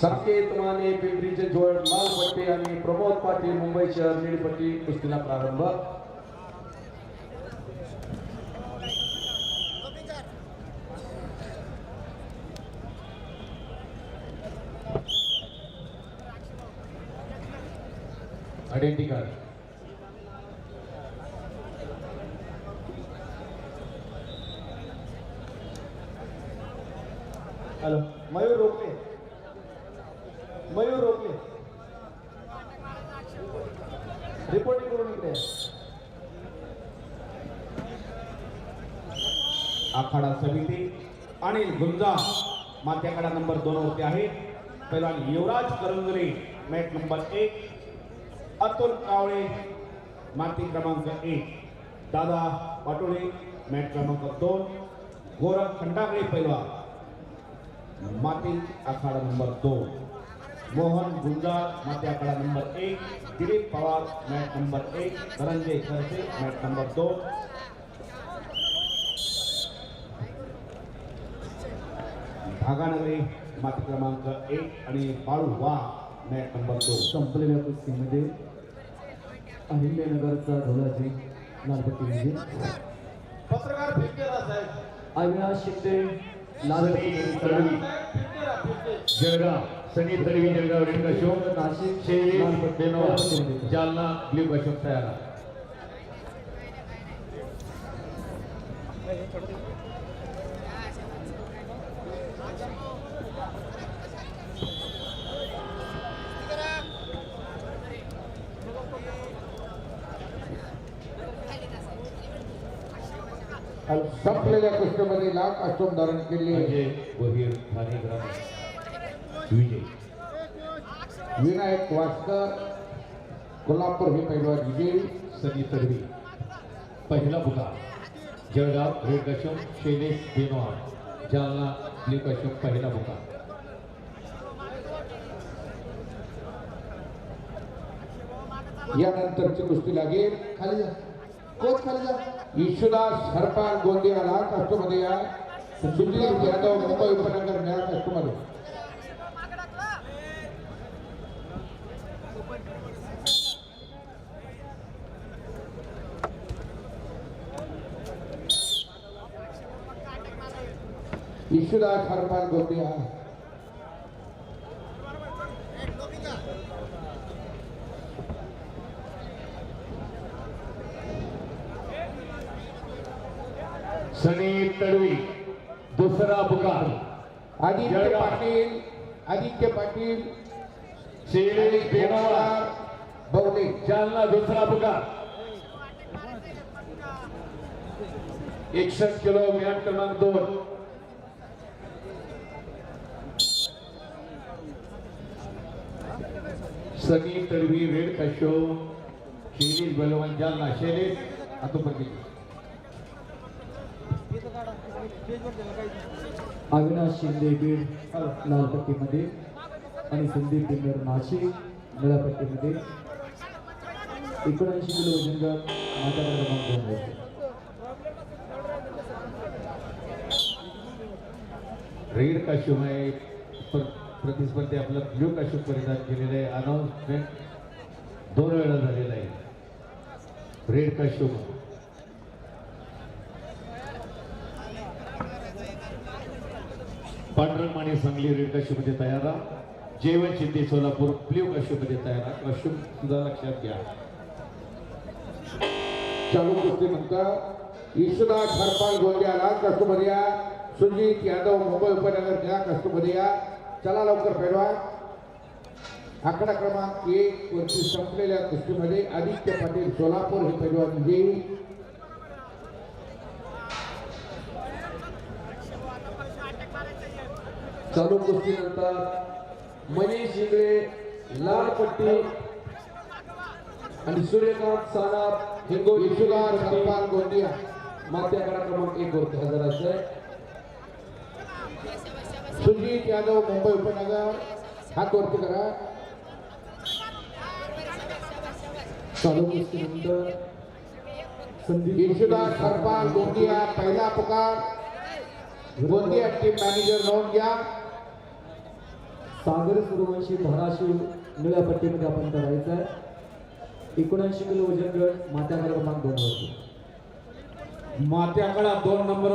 संकेत माने पिंपरीचे जोड लाल लालपट्टी आणि प्रमोद पाटील मुंबई शहर निळपट्टी कुस्तीला प्रारंभ. Card hello. मयूर रोपले मयूर रोपले रिपोर्टिंग करून इकडे आखाडा समिती अनिल गुंजा माथ्याकडा नंबर दोन होते आहे. पहिला युवराज करंगरे मॅट नंबर एक. अतुल कावळे माती क्रमांक एक. दादा पाटोळे मॅट क्रमांक दोन. गोरख खंडागळे पैलवान माती आखाडा नंबर दोन. मोहन गुंजार माती आखाडा नंबर एक. दिलीप पवार मॅट नंबर एक. धनंजय खरसे मॅट नंबर दोन. भागानगरी माती क्रमांक एक आणि बाळू वा मॅट नंबर दोन. संपलेल्या कुस्तीमध्ये अहिल्यानगरचा ढोलाजी लालपट्टी म्हणजे पत्रकार अविनाश शिंदे लालपट्टी तळवी जळगाव सनी तळवी जळगाव रेणुका शोक नाशिक शेळी. जालना ब्ल्यू अशोक तयार. संपलेल्या कुस्तीमध्ये लाल कास्टूम धारण केले. विजय. विनायक वास्कर कोल्हापूर हे पैलवान विजयी. सनी तडवी. पहिला बुका जळगाव रेड कशम शैलेश बेनवार जालना ब्ल्यू कशम पहिला बुका यानंतरची कुस्ती लागेल. खाली कोच खाली जा ईश्वदास हरपाल गोंदिया लाल कास्टूमध्ये या. सुधीर यादव मुंबई उपनगर निळ्या कास्टूमध्ये विश्वनाथ हरपाल गोंदिया. सनी तडवी दुसरा पुकार आदित्य. पाटील आदित्य पाटील शैलेश बेनवार बवले. जालना दुसरा पुकार एकसष्ट किलो मॅट क्रमांक दोन. सनी तडवी रेड कशो शैलेश बलवान जालना शैलेश आतोपती अविनाश शिंदे बीड लालपट्टीमध्ये आणि संदीप बिंदर नाशिक निळापट्टीमध्ये एकोणऐंशी किलो वजन गट माता क्रमांक रेड काश्यूम आहे. प्र- प्रतिस्पर्धी आपलं ब्ल्यू काश्यूम परिधान केलेलं आहे. अनाऊन्समेंट दोन वेळा झालेलं आहे. रेड काश्यूम पांढरंग माने सांगली रेड कशीमध्ये तयार राहा. जेवण शिंदे सोलापूर ब्ल्यू कशीमध्ये तयार राहा. काश्यूम सुद्धा लक्षात घ्या. चालू कुस्ती नंतर ईश्वदास हरपाल गोंदियाला कस्टमर या सुजित यादव मुंबई उपनगर घ्या कस्टमर या चला लवकर पैलवान आकडा क्रमांक एक वरती संपलेल्या कुस्तीमध्ये आदित्य पाटील सोलापूर हे पैलवान देईल म्हणजे चालू कुस्तीनंतर मनीष इंगळे लाल पट्टी सूर्यकांत सानाप, हिंगो यशोगार हरपाल गोंदिया. मात्याकडा क्रमांक एक वरती हजर आहे. सुजित यादव, मुंबई उपनगर. हात वरती करा चालू गोंदिया, पहिला पुकार. गोंदिया टीम मॅनेजर नोंद घ्या सागर सूर्यवंशी धाराशिव निळ्या पट्टीमध्ये आपण करायचं आहे. एकोणऐंशी किलो वजन गट मात्याकडे क्रमांक दोन वरती. मात्याकडा दोन नंबर